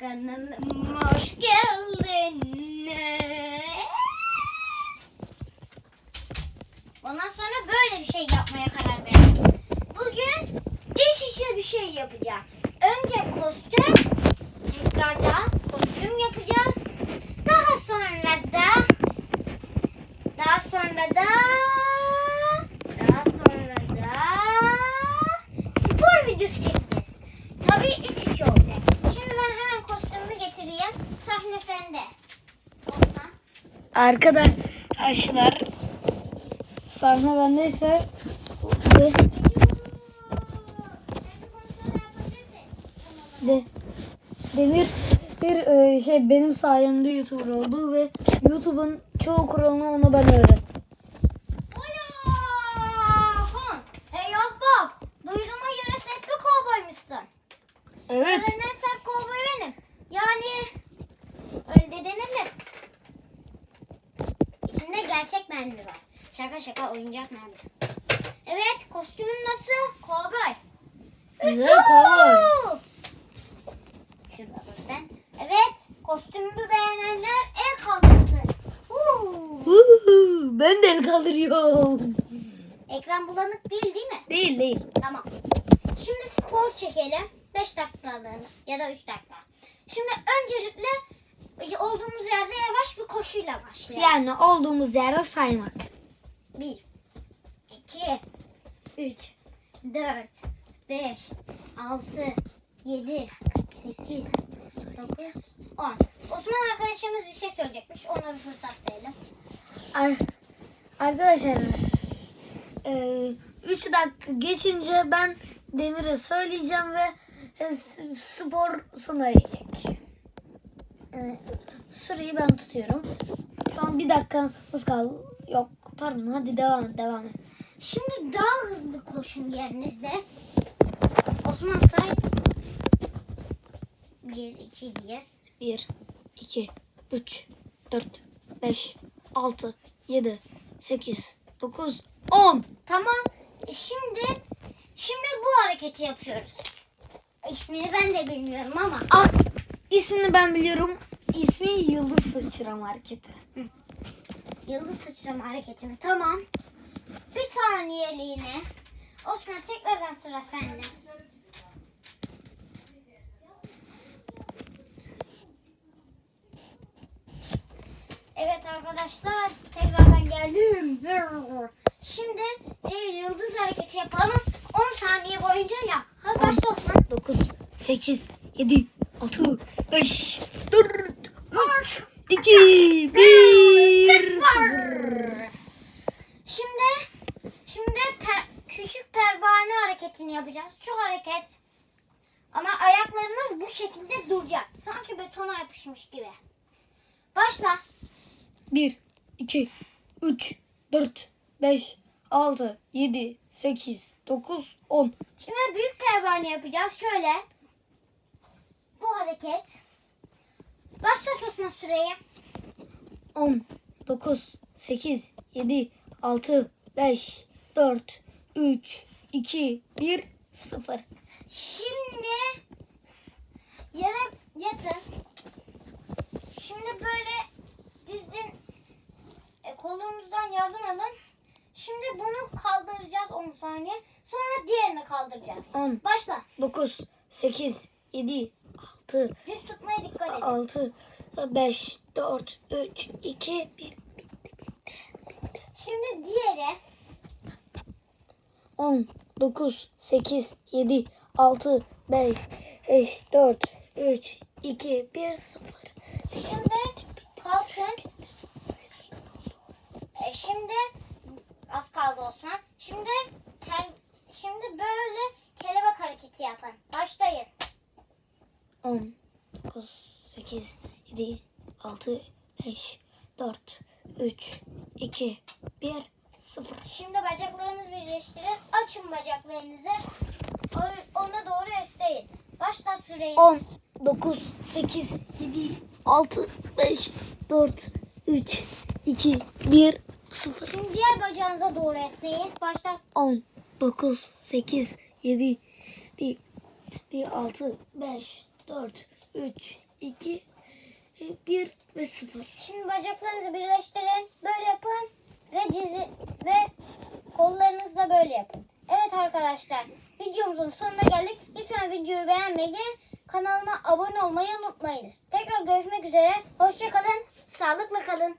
Kanalıma hoş geldin. Ondan sonra böyle bir şey yapmaya karar verdim. Bugün iş işe bir şey yapacağım. Önce kostüm, tekrardan kostüm yapacağız. Daha sonra da daha sonra da daha sonra da spor videosu çekeceğiz. Tabii üç iş olacak. Şimdi ben hemen kostümümü getireyim. Sahne sende. Olsan. Arkadaşlar sahne bendeyse de, de Demir bir e, şey benim sayemde YouTuber oldu ve YouTube'un çoğu kuralını ona ben öğrettim. Hey ahbap! Duyduğuma göre set bir kovboymuşsun. Evet. Buranın en sert kovboy benim. Yani öyle de denebilir. İçinde gerçek mermi var. Şaka şaka oyuncak mermi. Evet kostümün nasıl? Kovboy. Güzel kovboy. Şurada dur sen. Evet kostümümü beğenenler el kaldırsın. Ben de el kaldırıyorum. Ekran bulanık değil değil mi? Değil değil. Tamam. Şimdi spor çekelim. 5 dakikalığına ya da 3 dakika. Şimdi öncelikle olduğumuz yerde yavaş bir koşuyla başlayalım. Yani olduğumuz yerde saymak. 1, 2, 3, 4, 5, 6, 7, 8, 9, 10. Osman arkadaşımız bir şey söyleyecekmiş. Ona bir fırsat verelim. Ar- arkadaşlar 3 dakika geçince ben Demir'e söyleyeceğim ve e, spor sona erecek. E, süreyi ben tutuyorum. Şu an bir dakikamız kaldı. Yok pardon hadi devam et devam et. Şimdi daha hızlı koşun yerinizde. Osman say. 1, 2 diye. 1, 2, 3, 4, 5, 6, 7, 8, 9, 10. Tamam. E Şimdi şimdi bu hareketi yapıyoruz. İsmini ben de bilmiyorum ama. Ah, ismini ben biliyorum. İsmi Yıldız Sıçrama Hareketi. Yıldız sıçrama hareketi mi? Tamam. Bir saniyeliğine. Osman tekrardan sıra sende. Evet arkadaşlar tekrardan geldim. Şimdi bir yıldız hareketi yapalım. 10 saniye boyunca yap. Hadi başla Osman. 9, 8, 7, 6, 5, 4, 3, 2, 1, 0. Şimdi şimdi per- küçük pervane hareketini yapacağız. Şu hareket. Ama ayaklarımız bu şekilde duracak. Sanki betona yapışmış gibi. Başla. 1, 2, 3, 4, 5, 6, 7, 8, 9, 10. Şimdi büyük pervane yapacağız. Şöyle. Bu hareket. Başlat Osman süreyi. 10, 9, 8, 7, 6, 5, 4, 3, 2, 1, 0. Şimdi yere yatın. Şimdi böyle dizin e, kolunuzdan yardım alın. Şimdi bunu kaldıracağız 10 saniye. Sonra diğerini kaldıracağız. 10, Başla. 9, 8, 7, 6, Düz tutmaya dikkat edin. 6, 5, 4, 3, 2, 1. Şimdi diğeri 10, 9, 8, 7, 6, 5, 5, 4, 3, 2, 1, 0. Şimdi kalkın. E, şimdi az kaldı Osman. Şimdi ter, şimdi böyle kelebek hareketi yapın. Başlayın. 10, 9, 8, 7, 6, 5, 4, 3, 2, 1, 0. Şimdi bacaklarınızı birleştirin. Açın bacaklarınızı. Ona doğru esneyin. Başla süreyi. 10, 9, 8, 7, 6, 5, 4, 3, 2, 1, 0. Şimdi diğer bacağınıza doğru esneyin. Başla. 10, 9, 8, 7, 1, 1, 6, 5, 4, 3, 2, 1 ve 0. Şimdi bacaklarınızı birleştirin. Böyle yapın. Ve dizi ve kollarınızı da böyle yapın. Evet arkadaşlar. Videomuzun sonuna geldik. Lütfen videoyu beğenmeyi, kanalıma abone olmayı unutmayınız. Tekrar görüşmek üzere. Hoşçakalın. Sağlıkla kalın.